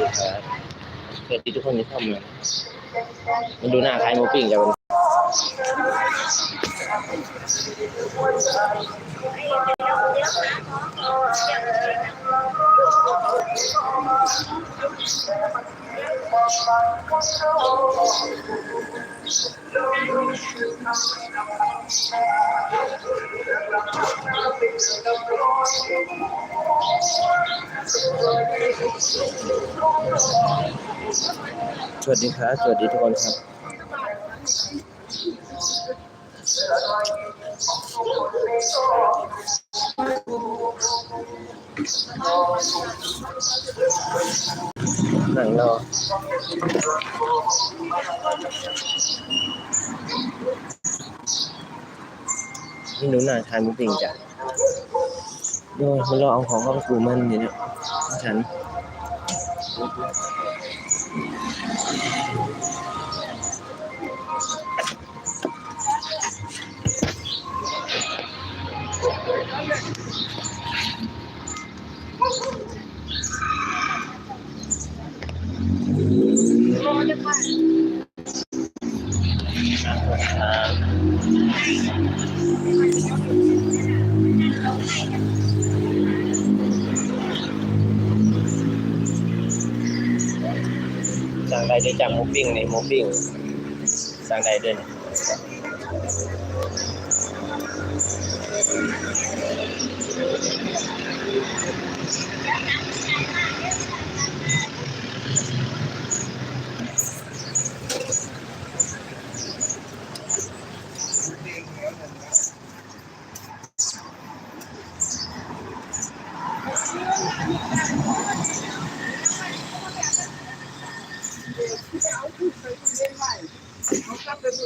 ดีครับสวัสดีทุกคนที่เข้ามามันดูหน้าคล้ายหมูปิ้งจัง สวัสดีครับ สวัสดีทุกคนครับ หนังรอนี่หนูนาทานมุกปิงจ้ะ โดยมันรอเอาของเข้าไปสู่มันเนี่ยนะฉัน สั่งได้ด้วยจังหมูปิ้งนี่หมูปิ้งสั่งได้ด้วยนี่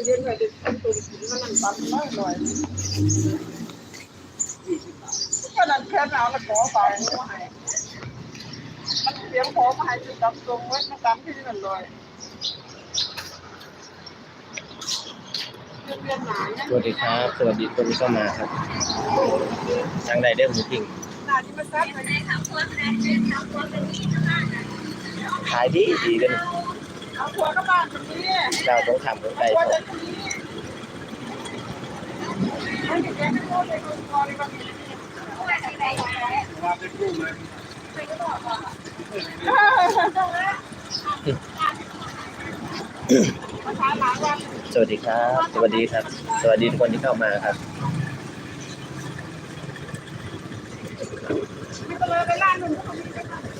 ก็นั่นแค่เอาแล้วขอไปมาให้มันเสียงขอมาให้จุดดำตรงไว้มาตามที่นั่นเลยสวัสดีครับ สวัสดีคนที่เข้ามาครับสั่งได้ด้วยหมูปิ้งขายดีดีกัน เอาหัวก็บ้านตรงนี้เราต้องทำคนไทยหัวเขาจะตรงนี้ให้เด็กๆไม่รู้เลยคนสวัสดีครับ สวัสดีครับ สวัสดีทุกคนที่เข้ามาครับไม่ก็เลยไปล่าหนุ่มคนนี้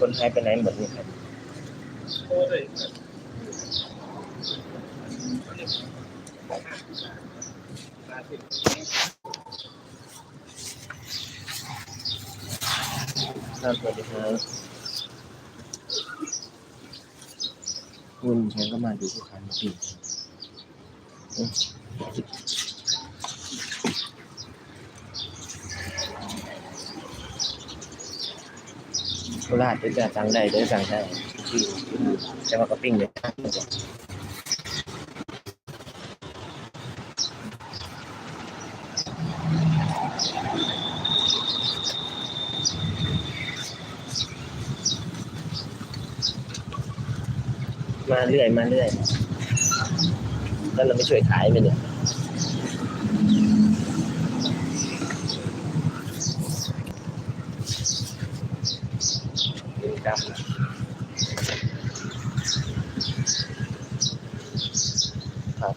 คนไทยไปไหนหมดนี่ครับครับสวัสดีครับคุณฉันก็มาดูผู้ค้าหมูปิ้งอืม โคราชเป็นการสั่งได้เด้อสั่งได้ที่จะมากระปิ้งเลยมาเรื่อยมาเรื่อยแล้วเราไม่ช่วยขายไปเนี่ย ครับ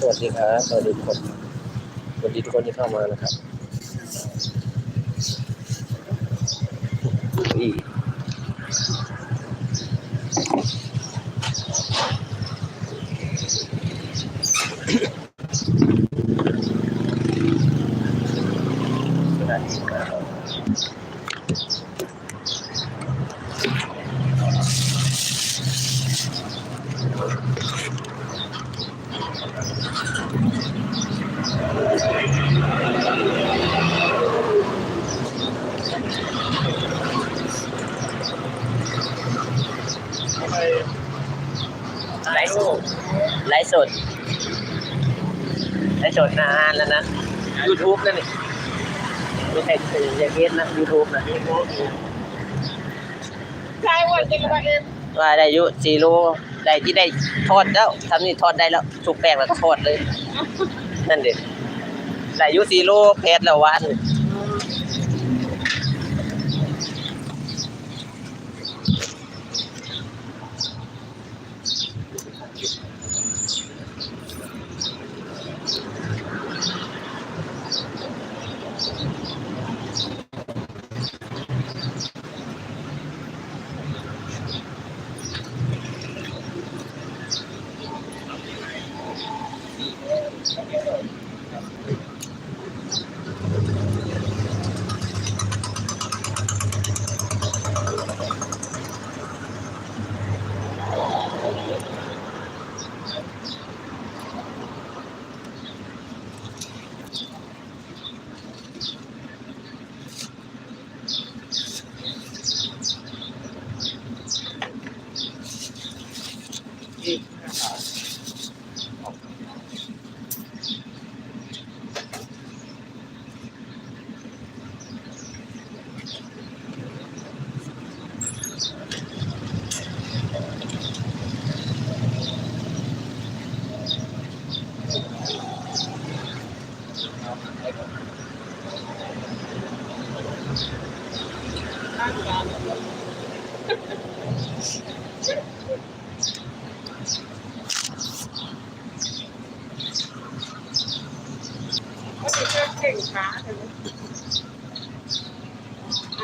สวัสดีครับสวัสดีทุกคนสวัสดีทุกคนที่เข้ามานะครับอี ไลฟ์สดนานแล้วนะ YouTube นั่นนี่ไม่ใช่อย่างเกสนะ YouTube นะ ใช่ว่าจริงว่าเอ็มว่าได้อยุซีโร่ได้ที่ได้ทอดแล้วทำนี่ทอดได้แล้วชุบแป้งแล้วทอดเลย นั่นเด็ดได้อยุซีโร่เพชรแล้ววัน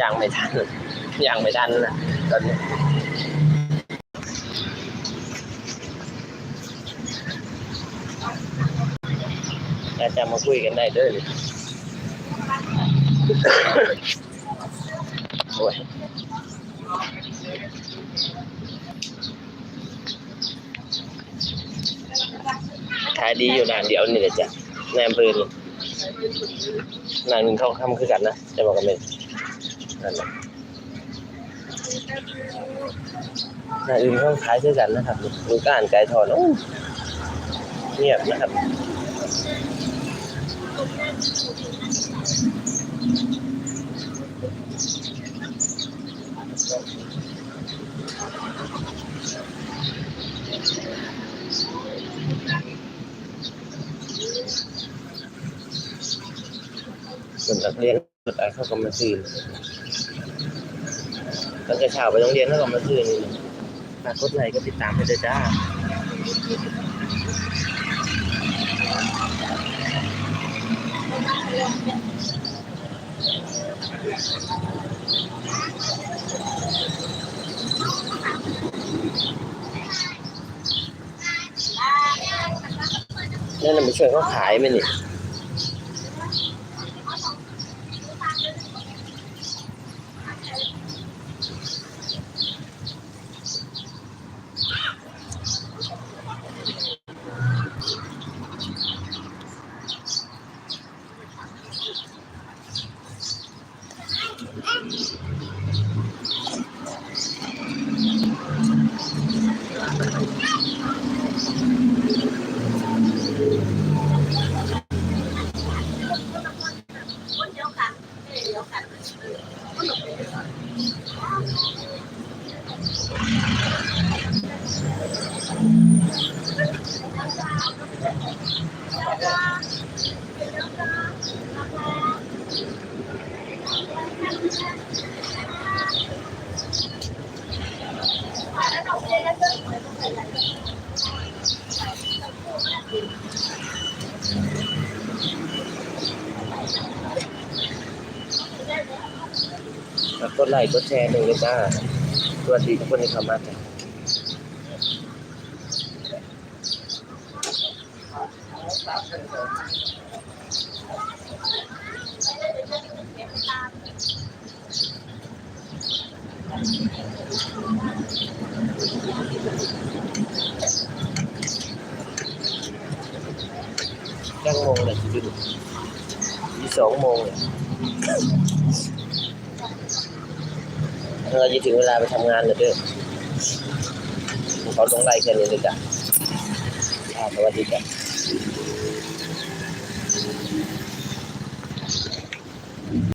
ยังไม่ทันยังไม่ทันนะตอนนี้อาจจะมาคุยกันได้ด้วยโอ้ยขายดีอยู่นานเดียวนี่แหละจ้ะในอำเภอนี่นานหนึ่งเข้าค่ำคือกันนะจะบอกกันเลย นั่นแหละนานอื่นเข้าขายคือกันนะครับดูก้านไก่ทอดเงียบนะครับส่วนนักเรียนสุดท้ายเขาก็มาซื้อ ตั้งแต่เช้าไปโรงเรียนเขาก็มาซื้อนี่ฝากกดไลค์ก็ติดตามให้ด้วยจ้านั่นน่ะมาช่วยเขาขายไหมนี่ กกดไลค์กดแชร์หนึ่งเลยจ้าสวัสดีทุกคนที่เข้ามาจ้ะ ยังโมงเลยที่ดูยี่สองโมงเลยเราจะถึงเวลาไปทำงานแล้วเด้อเขาลงไล่แค่นี้เลยจ้ะอ่าสวัสดีจ้ะ